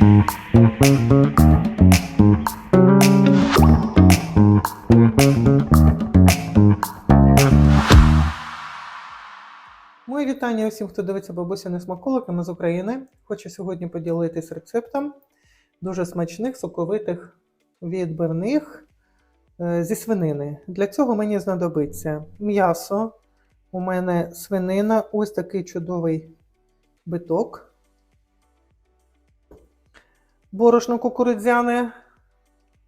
Мої вітання усім, хто дивиться бабусяни смаколики. Ми з України. Хочу сьогодні поділитись рецептом дуже смачних, соковитих відбивних е, зі свинини. Для цього мені знадобиться м'ясо. У мене свинина, ось такий чудовий биток. Борошно кукурудзяне,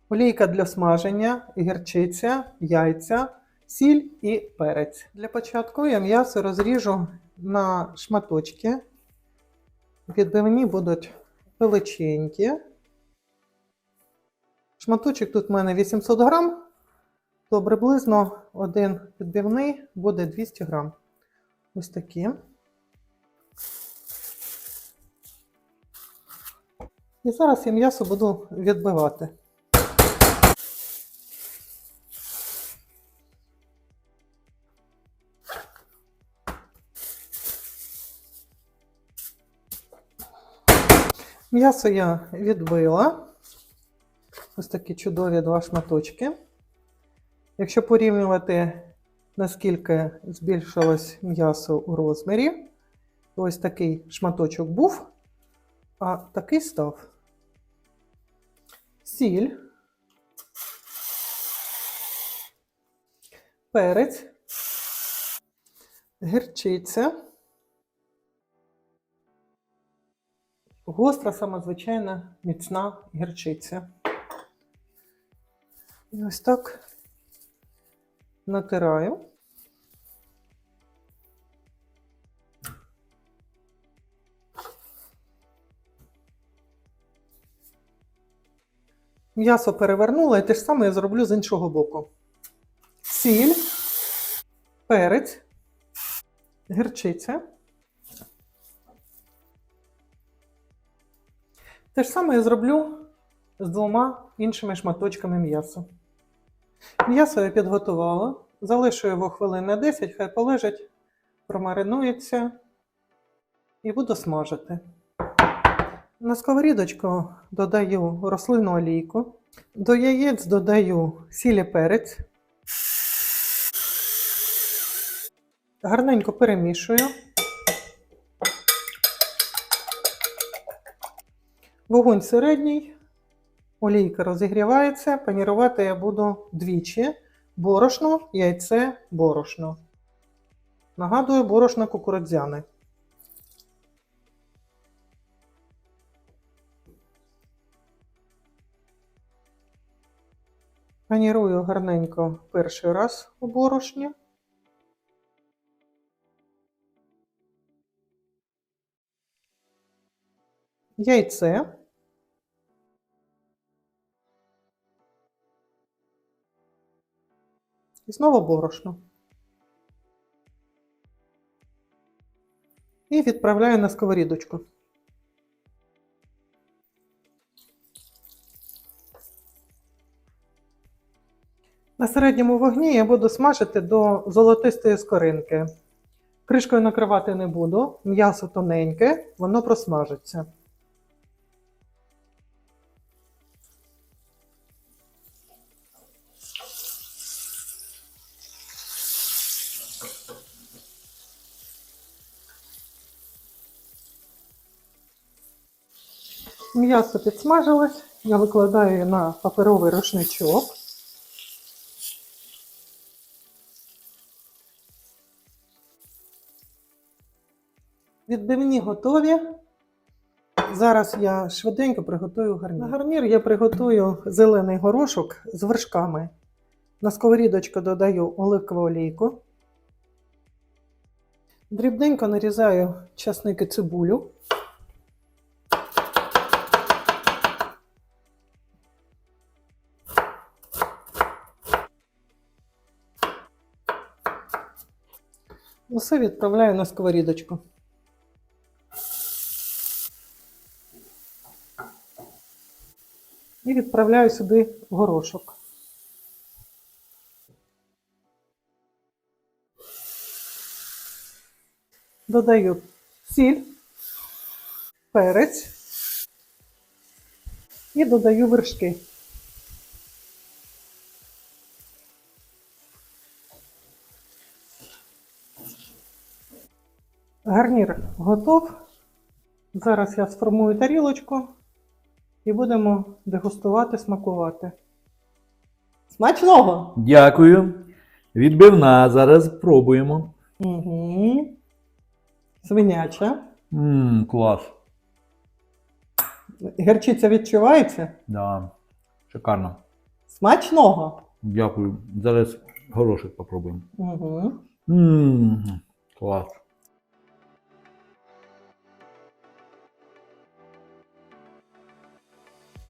олійка для смаження, гірчиця, яйця, сіль і перець. Для початку я м'ясо розріжу на шматочки. Відбивні будуть величенькі. Шматочок тут в мене 800 грам, то приблизно один відбивний буде 200 грам. Ось такі. І зараз я м'ясо буду відбивати. М'ясо я відбила. Ось такі чудові два шматочки. Якщо порівнювати, наскільки збільшилось м'ясо у розмірі, ось такий шматочок був, а такий став. Сіль, перець, гірчиця. Гостра, сама звичайна, міцна гірчиця. І ось так натираю. М'ясо перевернула і те ж саме я зроблю з іншого боку. Сіль, перець, гірчиця. Те ж саме я зроблю з двома іншими шматочками м'яса. М'ясо я підготувала, залишу його хвилин на 10, хай полежить, промаринується і буду смажити. На сковорідочку додаю рослинну олійку, до яєць додаю сіль і перець. Гарненько перемішую. Вогонь середній, олійка розігрівається, панірувати я буду двічі. Борошно, яйце, борошно. Нагадую, борошно кукурудзяне. Панірую гарненько перший раз у борошні. Яйце. І знову борошно. І відправляю на сковорідочку. На середньому вогні я буду смажити до золотистої скоринки. Кришкою накривати не буду, м'ясо тоненьке, воно просмажиться. М'ясо підсмажилось, я викладаю на паперовий рушничок. Відбивні готові. Зараз я швиденько приготую гарнір. На гарнір я приготую зелений горошок з вершками. На сковорідочку додаю оливкову олійку. Дрібненько нарізаю часник і цибулю. Усе відправляю на сковорідочку. І відправляю сюди горошок. Додаю сіль, перець, І додаю вершки. Гарнір готов. Зараз я сформую тарілочку і будемо дегустувати, смакувати. Смачного! Дякую. Відбивна. Зараз пробуємо. Угу. Свиняча. Мм, клас. Гірчиця відчувається? Да. Шикарно. Смачного! Дякую. Зараз горошек попробуємо. Угу. Мм, клас.